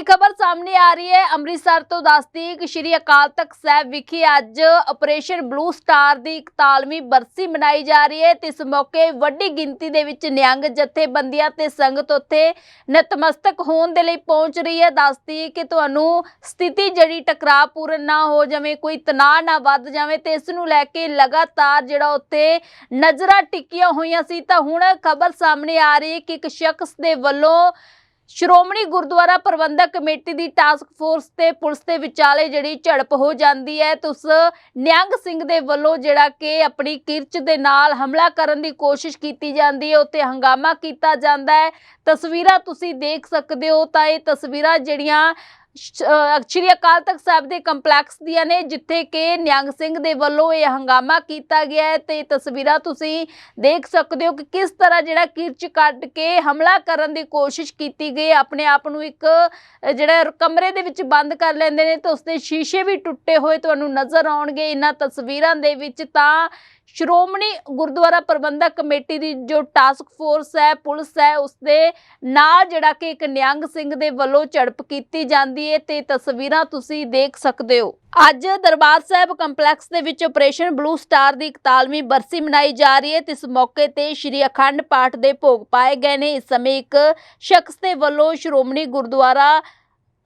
ਵੱਡੀ ਖਬਰ ਸਾਹਮਣੇ ਆ ਰਹੀ ਹੈ। ਅੰਮ੍ਰਿਤਸਰ ਤੋਂ ਦੱਸਦੀ ਕਿ ਸ਼੍ਰੀ ਅਕਾਲ ਤਖਤ ਸਾਹਿਬ ਵਿਖੇ ਅੱਜ ਆਪਰੇਸ਼ਨ ਬਲੂ ਸਟਾਰ ਦੀ 41ਵੀਂ ਬਰਸੀ ਮਨਾਈ ਜਾ ਰਹੀ ਹੈ। ਤੇ ਇਸ ਮੌਕੇ ਵੱਡੀ ਗਿਣਤੀ ਦੇ ਵਿੱਚ ਨਿਹੰਗ ਜਥੇਬੰਦੀਆਂ ਤੇ ਸੰਗਤ ਉੱਥੇ ਨਤਮਸਤਕ ਹੋਣ ਦੇ ਲਈ ਪਹੁੰਚ ਰਹੀ ਹੈ। ਦੱਸਦੀ ਕਿ ਤੁਹਾਨੂੰ ਸਥਿਤੀ ਜਿਹੜੀ ਟਕਰਾਅ ਪੂਰਨ ਨਾ ਹੋ ਜਾਵੇ, ਕੋਈ ਤਣਾਅ ਨਾ ਵੱਧ ਜਾਵੇ ਤੇ ਇਸ ਨੂੰ ਲੈ ਕੇ ਲਗਾਤਾਰ ਜਿਹੜਾ ਉੱਥੇ ਨਜ਼ਰਾਂ ਟਿੱਕੀਆਂ ਹੋਈਆਂ ਸੀ। ਤਾਂ ਹੁਣ ਖਬਰ ਸਾਹਮਣੇ ਆ ਰਹੀ ਹੈ ਕਿ ਇੱਕ ਸ਼ਖਸ ਦੇ ਵੱਲੋਂ ਸ਼੍ਰੋਮਣੀ ਗੁਰਦੁਆਰਾ ਪ੍ਰਬੰਧਕ ਕਮੇਟੀ ਦੀ ਟਾਸਕ ਫੋਰਸ ਤੇ ਪੁਲਿਸ ਦੇ ਵਿਚਾਲੇ ਜਿਹੜੀ ਝੜਪ ਹੋ ਜਾਂਦੀ ਹੈ, ਤੇ ਨਿਹੰਗ ਸਿੰਘ ਦੇ ਵੱਲੋਂ ਜਿਹੜਾ ਕਿ ਆਪਣੀ ਕਿਰਚ ਦੇ ਨਾਲ ਹਮਲਾ ਕਰਨ ਦੀ ਕੋਸ਼ਿਸ਼ ਕੀਤੀ ਜਾਂਦੀ ਹੈ, ਉੱਤੇ ਹੰਗਾਮਾ ਕੀਤਾ ਜਾਂਦਾ ਹੈ। ਤਸਵੀਰਾਂ ਤੁਸੀਂ ਦੇਖ ਸਕਦੇ ਹੋ, ਤਾਂ ਇਹ ਤਸਵੀਰਾਂ ਜਿਹੜੀਆਂ ਸ਼੍ਰੀ ਅਕਾਲ ਤਖਤ ਸਾਹਿਬ ਦੇ ਕੰਪਲੈਕਸ ਦੀਆਂ ਨੇ, ਜਿੱਥੇ ਕਿ ਨਿਹੰਗ ਸਿੰਘ ਦੇ ਵੱਲੋਂ ਇਹ ਹੰਗਾਮਾ ਕੀਤਾ ਗਿਆ ਹੈ ਤੇ ਇਹ ਤਸਵੀਰਾਂ ਤੁਸੀਂ ਦੇਖ ਸਕਦੇ ਹੋ ਕਿ ਕਿਸ ਤਰ੍ਹਾਂ ਜਿਹੜਾ ਕਿਰਚ ਕੱਢ ਕੇ ਹਮਲਾ ਕਰਨ ਦੀ ਕੋਸ਼ਿਸ਼ ਕੀਤੀ ਗਈ ਆਪਣੇ ਆਪ ਨੂੰ ਇੱਕ ਜਿਹੜਾ ਕਮਰੇ ਦੇ ਵਿੱਚ ਬੰਦ ਕਰ ਲੈਂਦੇ ਨੇ ਤੇ ਉਸਦੇ ਸ਼ੀਸ਼ੇ ਵੀ ਟੁੱਟੇ ਹੋਏ ਤੁਹਾਨੂੰ ਨਜ਼ਰ ਆਉਣਗੇ। ਇਹਨਾਂ ਤਸਵੀਰਾਂ ਦੇ ਵਿੱਚ ਤਾਂ ਸ਼੍ਰੋਮਣੀ ਗੁਰਦੁਆਰਾ ਪ੍ਰਬੰਧਕ ਕਮੇਟੀ ਦੀ ਜੋ ਟਾਸਕ ਫੋਰਸ ਹੈ, ਪੁਲਿਸ ਹੈ, ਉਸਦੇ ਨਾਲ ਜਿਹੜਾ ਕਿ ਇੱਕ ਨਿਹੰਗ ਸਿੰਘ ਦੇ ਵੱਲੋਂ ਝੜਪ ਕੀਤੀ ਜਾਂਦੀ ਹੈ ਤੇ ਤਸਵੀਰਾਂ ਤੁਸੀਂ ਦੇਖ ਸਕਦੇ ਹੋ। ਅੱਜ ਦਰਬਾਰ ਸਾਹਿਬ ਕੰਪਲੈਕਸ ਦੇ ਵਿੱਚ ਆਪਰੇਸ਼ਨ ਬਲੂ ਸਟਾਰ ਦੀ 41ਵੀਂ ਬਰਸੀ ਮਨਾਈ ਜਾ ਰਹੀ ਹੈ ਤੇ ਇਸ ਮੌਕੇ ਤੇ ਸ਼੍ਰੀ ਅਖੰਡ ਪਾਠ ਦੇ ਭੋਗ ਪਾਏ ਗਏ ਨੇ। ਇਸ ਸਮੇਂ ਇੱਕ ਸ਼ਖਸ ਦੇ ਵੱਲੋਂ ਸ਼੍ਰੋਮਣੀ ਗੁਰਦੁਆਰਾ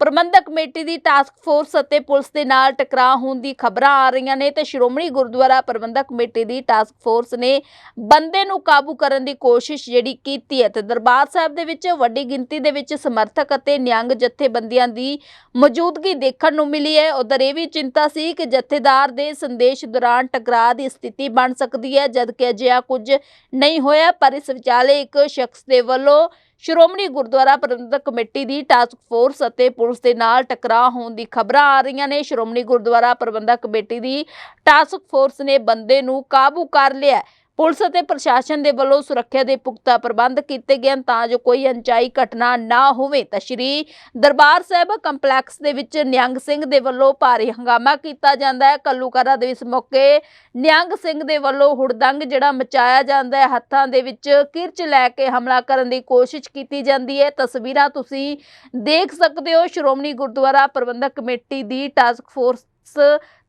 ਪ੍ਰਬੰਧਕ ਕਮੇਟੀ ਦੀ ਟਾਸਕ ਫੋਰਸ ਅਤੇ ਪੁਲਿਸ ਦੇ ਨਾਲ ਟਕਰਾਅ ਹੋਣ ਦੀ ਖਬਰਾਂ ਆ ਰਹੀਆਂ ਨੇ ਤੇ ਸ਼੍ਰੋਮਣੀ ਗੁਰਦੁਆਰਾ ਪ੍ਰਬੰਧਕ ਕਮੇਟੀ ਦੀ ਟਾਸਕ ਫੋਰਸ ਨੇ ਬੰਦੇ ਨੂੰ ਕਾਬੂ ਕਰਨ ਦੀ ਕੋਸ਼ਿਸ਼ ਜਿਹੜੀ ਕੀਤੀ ਹੈ ਤੇ ਦਰਬਾਰ ਸਾਹਿਬ ਦੇ ਵਿੱਚ ਵੱਡੀ ਗਿਣਤੀ ਦੇ ਵਿੱਚ ਸਮਰਥਕ ਅਤੇ ਨਿਹੰਗ ਜਥੇਬੰਦੀਆਂ ਦੀ ਮੌਜੂਦਗੀ ਦੇਖਣ ਨੂੰ ਮਿਲੀ ਹੈ। ਉਧਰ ਇਹ ਵੀ ਚਿੰਤਾ ਸੀ ਕਿ ਜਥੇਦਾਰ ਦੇ ਸੰਦੇਸ਼ ਦੌਰਾਨ ਟਕਰਾਅ ਦੀ ਸਥਿਤੀ ਬਣ ਸਕਦੀ ਹੈ, ਜਦਕਿ ਅਜਿਹਾ ਕੁਝ ਨਹੀਂ ਹੋਇਆ, ਪਰ ਇਸ ਵਿਚਾਲੇ ਇੱਕ ਸ਼ਖਸ ਦੇ ਵੱਲੋਂ ਸ਼੍ਰੋਮਣੀ ਗੁਰਦੁਆਰਾ ਪ੍ਰਬੰਧਕ ਕਮੇਟੀ ਦੀ ਟਾਸਕ ਫੋਰਸ ਅਤੇ ਪੁਲਿਸ ਦੇ ਨਾਲ ਟਕਰਾਅ ਹੋਣ ਦੀ ਖਬਰਾਂ ਆ ਰਹੀਆਂ ਨੇ। ਸ਼੍ਰੋਮਣੀ ਗੁਰਦੁਆਰਾ ਪ੍ਰਬੰਧਕ ਕਮੇਟੀ ਦੀ ਟਾਸਕ ਫੋਰਸ ਨੇ ਬੰਦੇ ਨੂੰ ਕਾਬੂ ਕਰ ਲਿਆ ਪੁਲਿਸ ਅਤੇ ਪ੍ਰਸ਼ਾਸਨ ਦੇ ਵੱਲੋਂ ਸੁਰੱਖਿਆ ਦੇ ਪੁਖਤਾ ਪ੍ਰਬੰਧ ਕੀਤੇ ਗਏ ਹਨ ਤਾਂ ਜੋ ਕੋਈ ਅਣਚਾਈ ਘਟਨਾ ਨਾ ਹੋਵੇ। ਤਾਂ ਸ਼੍ਰੀ ਦਰਬਾਰ ਸਾਹਿਬ ਕੰਪਲੈਕਸ ਦੇ ਵਿੱਚ ਨਿਹੰਗ ਸਿੰਘ ਦੇ ਵੱਲੋਂ ਭਾਰੀ ਹੰਗਾਮਾ ਕੀਤਾ ਜਾਂਦਾ ਹੈ। ਕੱਲੂਕਾਰਾ ਦੇ ਇਸ ਮੌਕੇ ਨਿਹੰਗ ਸਿੰਘ ਦੇ ਵੱਲੋਂ ਹੁੜਦੰਗ ਜਿਹੜਾ ਮਚਾਇਆ ਜਾਂਦਾ ਹੈ। ਹੱਥਾਂ ਦੇ ਵਿੱਚ ਕਿਰਚ ਲੈ ਕੇ ਹਮਲਾ ਕਰਨ ਦੀ ਕੋਸ਼ਿਸ਼ ਕੀਤੀ ਜਾਂਦੀ ਹੈ। ਤਸਵੀਰਾਂ ਤੁਸੀਂ ਦੇਖ ਸਕਦੇ ਹੋ। ਸ਼੍ਰੋਮਣੀ ਗੁਰਦੁਆਰਾ ਪ੍ਰਬੰਧਕ ਕਮੇਟੀ ਦੀ ਟਾਸਕ ਫੋਰਸ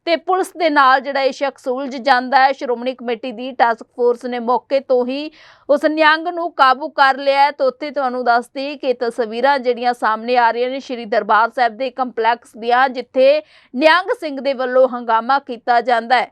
ਤੇ ਪੁਲਿਸ ਦੇ ਨਾਲ ਜਿਹੜਾ ਇਹ ਸ਼ਖਸ ਉਲਝ ਜਾਂਦਾ ਹੈ। ਸ਼੍ਰੋਮਣੀ ਕਮੇਟੀ ਦੀ ਟਾਸਕ ਫੋਰਸ ਨੇ ਮੌਕੇ ਤੋਂ ਹੀ ਉਸ ਨਿਹੰਗ ਨੂੰ ਕਾਬੂ ਕਰ ਲਿਆ ਹੈ ਤੇ ਉੱਥੇ ਤੁਹਾਨੂੰ ਦੱਸਦੀ ਕਿ ਤਸਵੀਰਾਂ ਜਿਹੜੀਆਂ ਸਾਹਮਣੇ ਆ ਰਹੀਆਂ ਨੇ ਸ਼੍ਰੀ ਦਰਬਾਰ ਸਾਹਿਬ ਦੇ ਕੰਪਲੈਕਸ ਦੀਆਂ, ਜਿੱਥੇ ਨਿਹੰਗ ਸਿੰਘ ਦੇ ਵੱਲੋਂ ਹੰਗਾਮਾ ਕੀਤਾ ਜਾਂਦਾ ਹੈ।